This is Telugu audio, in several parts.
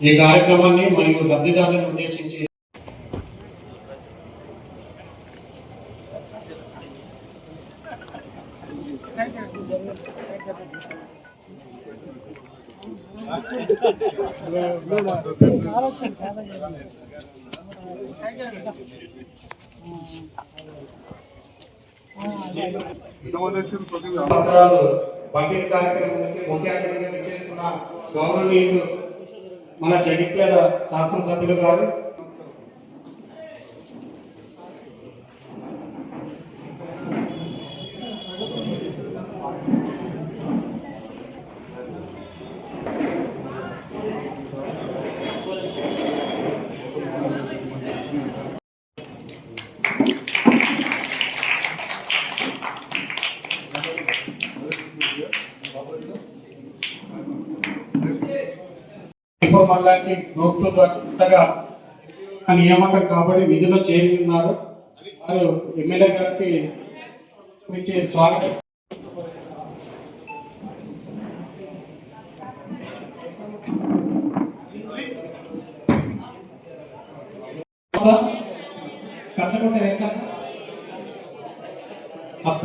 ఈ కార్యక్రమాన్ని మరియు లబ్ధిదారులను ఉద్దేశించి పత్రాలు పంపిణీ కార్యక్రమానికి ముఖ్య అతిథిగా విచ్చేస్తున్న గౌరవనీయులు మన జగిత్యాల శాసనసభ్యులు గారు ఇప్పుడు మనలాంటి గ్రూప్లు కొత్తగా నియామకం కాబట్టి విధిలో చేరుతున్నారు వారు ఎమ్మెల్యే గారికి ఇచ్చే స్వాగతం. కట్టకుంట వెంకన్న అప్ప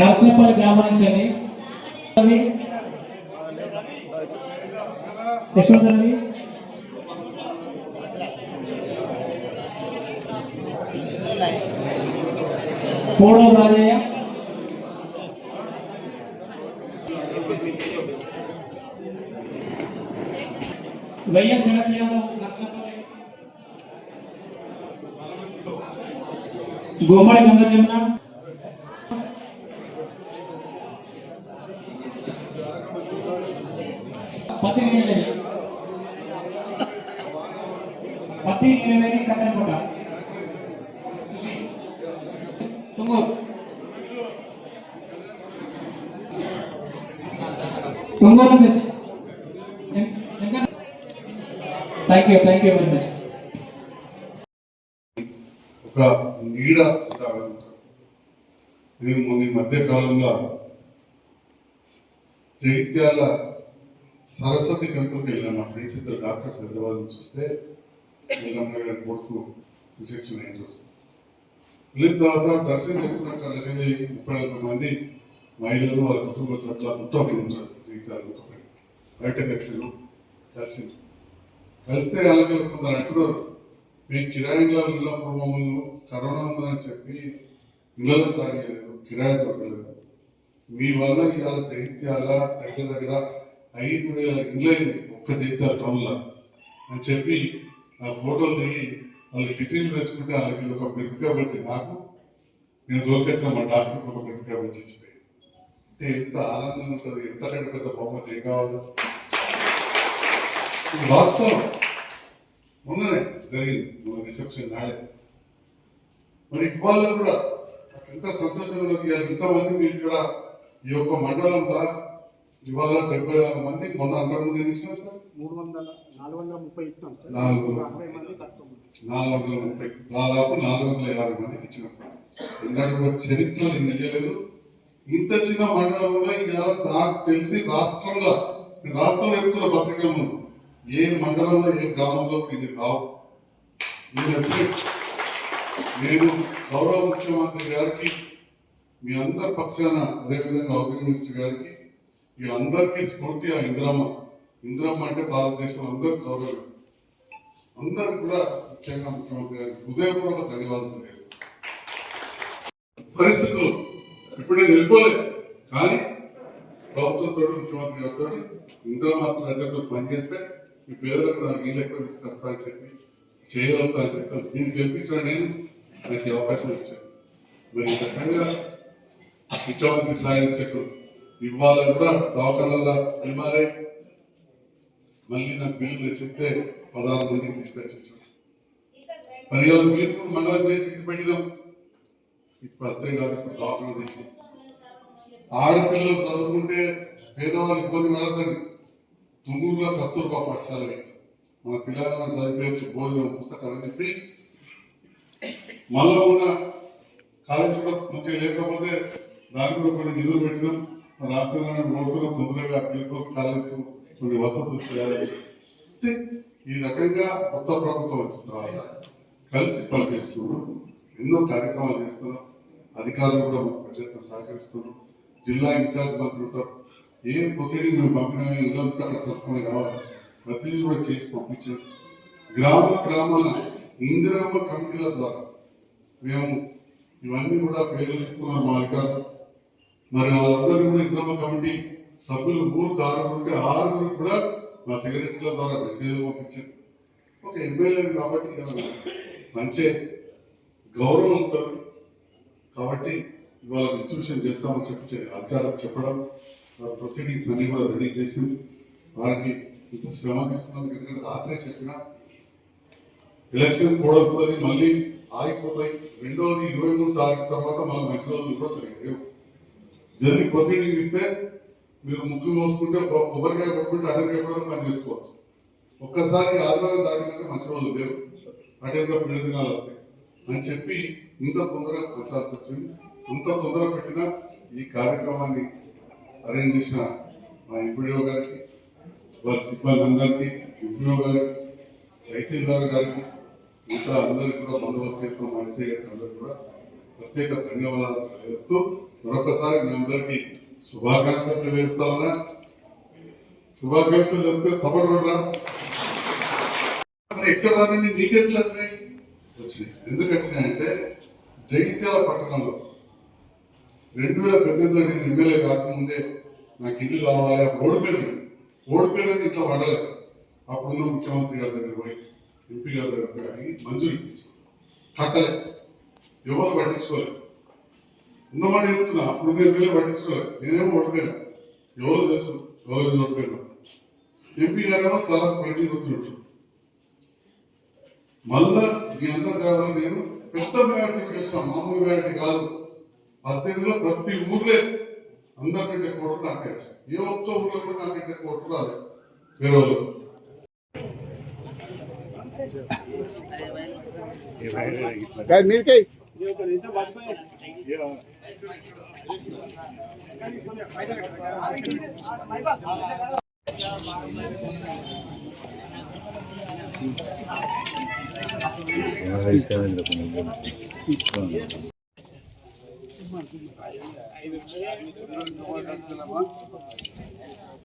నర్సనపల్లి గ్రామం నుంచి అని అది యశోధరవి. మూడవ రాజయ్య వెయ్య శరత్ యాదవ్ నర్సనపల్లి గోమడి గంగ జమున పత్తి నీలవేణి నీలవేణి కత్తెరకోట తుంగూరు Tunguru thank you thank you very much ఒక నీడ నేను మొన్న ఈ మధ్య కాలంలో జగిత్యాల సరస్వతి టెంపుల్కి వెళ్ళాను. మా ఫ్రెండ్స్ ఇద్దరు డాక్టర్స్ హైదరాబాద్ నుంచి వస్తే నీలమ్మ గారి కొడుకు రిసెప్షన్ అయిన చూస్తాను వెళ్ళిన తర్వాత దర్శనం చేసుకున్న అలాగే ముప్పై నలభై మంది మహిళలు వాళ్ళ కుటుంబ సభ్యులు మొత్తం మీద ఉంటారు జగిత్యాల మొత్తం బయట కలిసి కలిసి వెళ్తే అలాగే కొందరు అంటున్నారు మేము కిరాయిలో ఉన్నప్పుడు మమ్మల్ని కరోనా ఉందని చెప్పి ఇళ్ళలో తాగలేదు కిరాయి దొరకలేదు మీ వల్ల ఇవాళ జైత్యాల దగ్గర దగ్గర ఐదు వేల ఇండ్లైంది ఒక్క జైత్యాల టౌన్లో అని చెప్పి ఆ ఫోటోలు దిగి వాళ్ళు టిఫిన్లు తెచ్చుకుంటే వాళ్ళకి ఒక మిరపకాయ వచ్చి నాకు నేను దొరికేసిన మా డాక్టర్ ఒక మిరపకాయ వచ్చి ఇచ్చిపోయి అంటే ఎంత ఆనందం ఉంటుంది ఎంతకంటే పెద్ద బహుమతి ఏం కావాలి వాస్తవం మొన్ననే జరిగింది మన రిసెప్షన్ నాడే. మరి ఇవాళ కూడా ఎంత సంతోషం ఉన్నది ఇంతమంది మీరు ఇక్కడ ఈ యొక్క మండలంలో ఇవాళ డెబ్బై ఆరు మంది మొన్న అంతకుముందు ఎన్ని ఇచ్చినాం సార్? మూడు వందల నాలుగు వందల ముప్పై ఇచ్చినాం సార్. నాలుగు. నాలుగు వందల ముప్పై దాదాపు నాలుగు వందల యాభై మందికి ఇచ్చినాం. ఎన్నడూ కూడా చరిత్రలో నేను తెలియలేదు. ఇంత చిన్న మండలంలో ఇవాళ నాకు తెలిసి రాష్ట్రంలో రాష్ట్రంలో చెప్తున్న పత్రికల ఏ మండలంలో ఏ గ్రామంలో ఇది కావు? ఇది వచ్చి నేను గౌరవ ముఖ్యమంత్రి గారికి మీ అందరి పక్షాన అదేవిధంగా హౌసింగ్ మినిస్టర్ గారికి ఈ అందరికీ స్ఫూర్తి ఆ ఇంద్రమ్మ. ఇంద్రమ్మ అంటే భారతదేశం అందరు గౌరవం. అందరు కూడా ముఖ్యంగా ముఖ్యమంత్రి గారికి హృదయపూర్వక ధన్యవాదాలు చేస్తాను పరిస్థితులు ఇప్పుడే నేను వెళ్ళిపోలేదు కానీ ప్రభుత్వంతో ముఖ్యమంత్రి గారితో ఇందులో మాత్రం ప్రజలతో పనిచేస్తే ఈ పేదలకు నాకు నీళ్ళు ఎక్కువ తీసుకొస్తా అని చెప్పి చేయగలుగుతా అని చెప్పాను నేను గెలిపించిన నేను నాకు ఈ అవకాశం ఇచ్చాను మరి ఈ రకంగా ఇటువంటి సాయం చెక్కు ఇవాళ కూడా దవాఖానల్లో ఇవ్వాలి మళ్ళీ నాకు బిల్లు తెచ్చితే పదహారు మందికి తీసుకొచ్చాను ఇచ్చాను మరి మీరు మండలం చేసి పెట్టినాం. ఇప్పుడు అర్థం కాదు ఇప్పుడు దవాఖాన తెచ్చి. ఆడపిల్లలు చదువుకుంటే పేదవాళ్ళు ఇబ్బంది పడద్దని తుమ్మూరుగా కస్తూర్బా పాఠశాల పెట్టి. మన పిల్లలను చదివించు భోజనం పుస్తకాలు చెప్పి మళ్ళా ఉన్న కాలేజ్ కూడా మంచిగా లేకపోతే దానికి కూడా కొన్ని నిధులు పెట్టినాం. మరి రాత్రి ఓడుతున్నాం తొందరగా పిల్లలు కాలేజ్కు కొన్ని వసతులు చేయాలి అంటే ఈ రకంగా కొత్త ప్రభుత్వం వచ్చిన తర్వాత కలిసి పనిచేస్తున్నాం. ఎన్నో కార్యక్రమాలు చేస్తున్నాం. అధికారులు కూడా మాకు పెద్ద సహకరిస్తున్నాం జిల్లా ఇన్ఛార్జ్ మంత్రి ఉంటారు. ఏ ప్రొసీడింగ్ మేము పంపినా ఇల్లు అక్కడ సత్వమే కావాలి. ప్రతిదీ కూడా చేసి పంపించాం గ్రామ గ్రామాల ఇందిరామ కమిటీల ద్వారా మేము ఇవన్నీ కూడా పేర్లు మా అధికారులు మరి వాళ్ళందరూ కూడా ఇంద్రమ్మ కమిటీ సభ్యులు మూడు ఆరుగురు ఉంటే ఆరుగురు కూడా మా సెక్రటరీల ద్వారా మెసేజ్ పంపించారు. ఒక ఎమ్మెల్యే కాబట్టి మంచి. గౌరవం ఉంటారు కాబట్టి ఇవాళ డిస్ట్రిబ్యూషన్ చేస్తామని చెప్పి అధికారులకు చెప్పడం. ప్రొసీడింగ్స్ అన్ని కూడా రెడీ చేసి వారికి ఇంత శ్రమ తీసుకున్నందుకు ఎందుకంటే రాత్రే చెప్పిన ఎలక్షన్ కోడ్ వస్తుంది మళ్ళీ ఆగిపోతాయి. రెండవది ఇరవై మూడు తారీఖు తర్వాత మళ్ళీ మంచి రోజులు కూడా సరిగ్గా లేవు. జల్దీ ప్రొసీడింగ్ ఇస్తే మీరు ముక్కు మోసుకుంటే కొబ్బరికాయ కొట్టుకుంటే అటెంకాయ కూడా పని చేసుకోవచ్చు. ఒక్కసారి ఆదివారం దాటినాక మంచి రోజులు లేవు. అటెంకా పిడి దినాలు వస్తాయి. అని చెప్పి ఇంత తొందరగా పెంచాల్సి వచ్చింది. ఇంత తొందరగా పెట్టిన ఈ కార్యక్రమాన్ని అరేంజ్ చేసిన మా ఎంపీడీఓ గారికి వారి సిబ్బంది అందరికీ ఎంపీఓ గారికి తహసీల్దార్ గారికి ఇంకా అందరికి కూడా బందోబస్తు చేస్తున్న మా ఎస్ఐ గారికి అందరికి కూడా ప్రత్యేక ధన్యవాదాలు తెలియజేస్తూ మరొకసారి మీ అందరికీ శుభాకాంక్షలు తెలియజేస్తా ఉన్నా. శుభాకాంక్షలు చెప్తే చప్పట్రా మరి ఎక్కడ దాన్ని నీకెట్లు వచ్చినాయి? వచ్చినాయి. ఎందుకు వచ్చినాయంటే జగిత్యాల పట్టణంలో రెండు వేల పద్దెనిమిదిలో నేను ఎమ్మెల్యే కాకముందే నాకు ఇల్లు కావాలి అప్పుడు ఓడిపోయాను ఓడిపోయానని ఇట్లా పడలేదు అప్పుడున్న ముఖ్యమంత్రి గారి దగ్గర పోయి ఎంపీ గారి దగ్గర పోయి అడిగి మంజూరు ఇప్పించాను. కట్టలే. ఎవరు పట్టించుకోలేదు ఉన్నమాట చెప్తున్నా అప్పుడున్న ఎమ్మెల్యే పట్టించుకోలేదు నేనేమో ఓడిపోయినా ఎవరు తెలుసు? ఎవరు ఓడిపోయినా ఎంపీ గారేమో చాలా పని వస్తుంటారు మళ్ళా మీ అందరు కావాలి నేను పెద్ద మేరటికి గెలిచిన మామూలు మేరటి కాదు. పద్దెనిమిదిలో ప్రతి ఊర్లే అందరికంటే కోట్లు నాకే ఏ ఒక్క ఊర్లో కూడా నాకంటే కోట్లు రాలేదు వేరే వాళ్ళు మీదకై ఒక Je vais vous